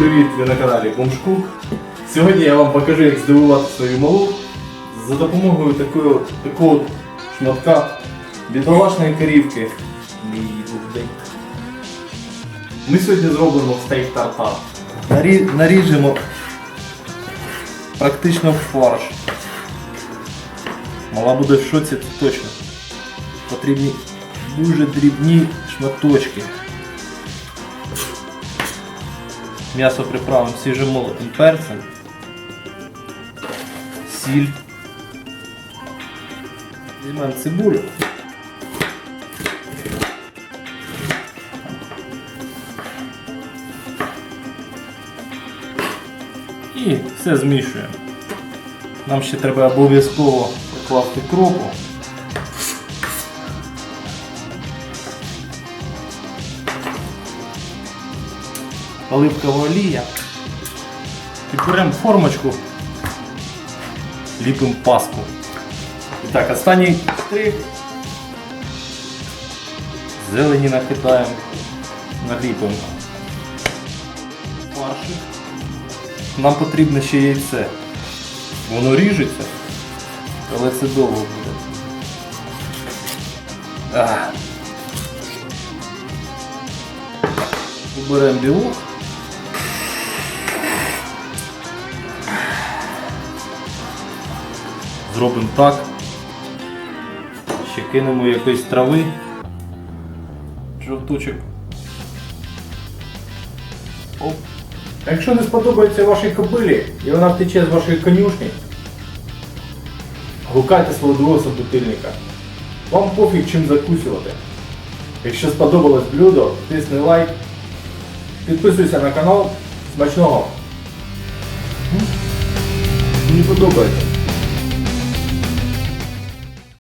привіт! Ви на каналі Бомшкук. Сьогодні я вам покажу, як здивувати свою малу за допомогою такого, такого шматка бідолашної корівки. Ми сьогодні зробимо стейк тартар. Нарі... Наріжемо практично фарш. Мала буде в шоці, точно. Потрібні дуже дрібні шматочки. М'ясо приправимо свіжомолотим перцем, сіль. Візьмемо цибулю. І все змішуємо. Нам ще треба обов'язково покласти кропу. Оливкова олія. І беремо формочку, ліпимо паску. І так, останній штрих. Зелені накидаємо, наліпимо фаршик. Нам потрібно ще яйце. Воно ріжеться, але це довго буде. Уберемо білок. Зробимо так. Ще кинемо якоїсь трави. Жовточок. Оп. Якщо не сподобається вашій кобилі і вона втече з вашої конюшні, гукайте свого другого собутильника. Вам пофіг чим закусувати. Якщо сподобалось блюдо, тисни лайк, підписуйся на канал. Смачного! Мені подобається.